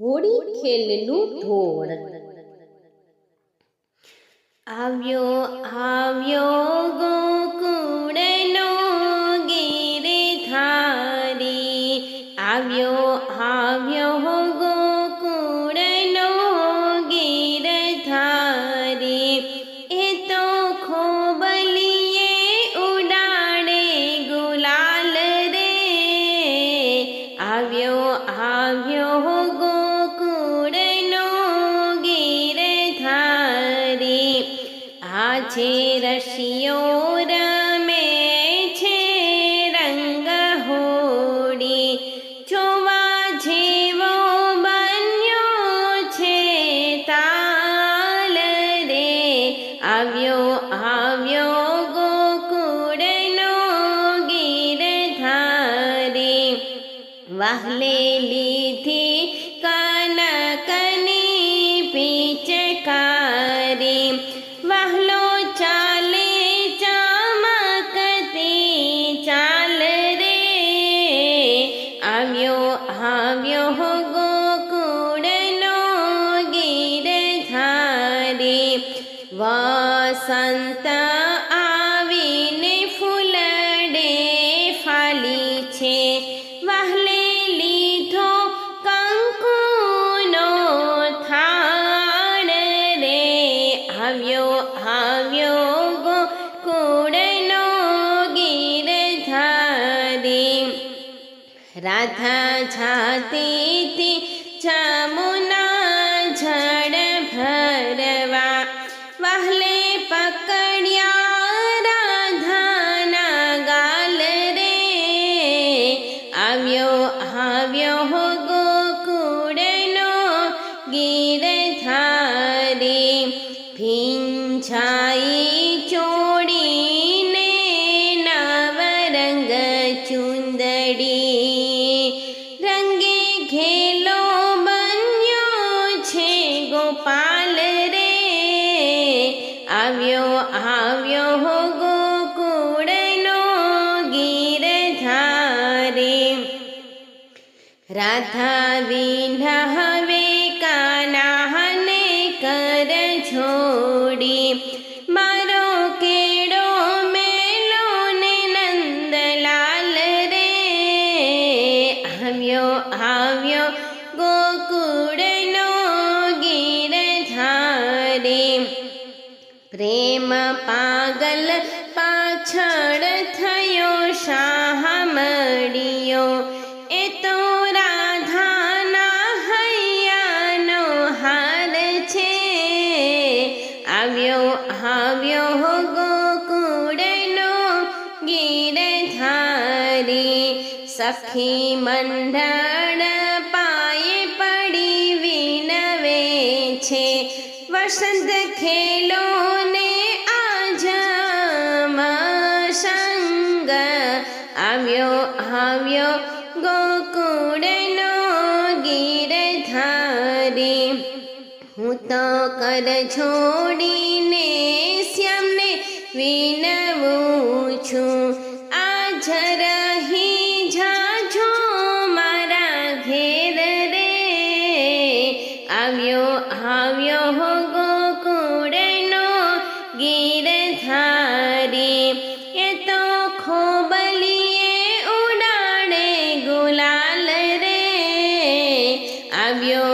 હોળી ખેલનું ધોળ આવ્યો આવ્યો ગોકુળનો ગિરધારી. આવ્યો આવ્યો આવ્યો આવ્યો ગોકુળનો ગીરધારી વાહલે વસંત આવીને ફૂલડે ફાલી છે. વહલે લીધો કંકુનો થાળ રે. આવ્યો આવ્યો ગો કુળનો ગિરધારી રાધા જાતીથી ચામુના જળ ભરવા આવ્યો આવ્યો ગોકુળનો ગીરધારી ભીંછાઈ ચોડીને નવરંગ ચુંદડી. રંગે ઘેલો બન્યો છે ગોપાલ રે. આવ્યો આવ્યો ગોકુળનો રાધા વિના હવે કાનાહને કર છોડી. મારો કેડો મેલો ને નંદલાલ રે. આવ્યો આવ્યો, ગોકુળનો ગિરધારી પ્રેમ પાગલ પાછળ સખી મંડળ પાયે પડી વિનવે છે. વસંત ખેલો ને આજામાં સંગ આવ્યો આવ્યો ગોકુળનો ગીરધારી હું તો કર છોડીને શ્યામને વિનવું છું. આવ્યો આવ્યો ગોકુળનો ગીરધારી એ તો ખોબલીએ ઉડાડે ગુલાલ રે. આવ્યો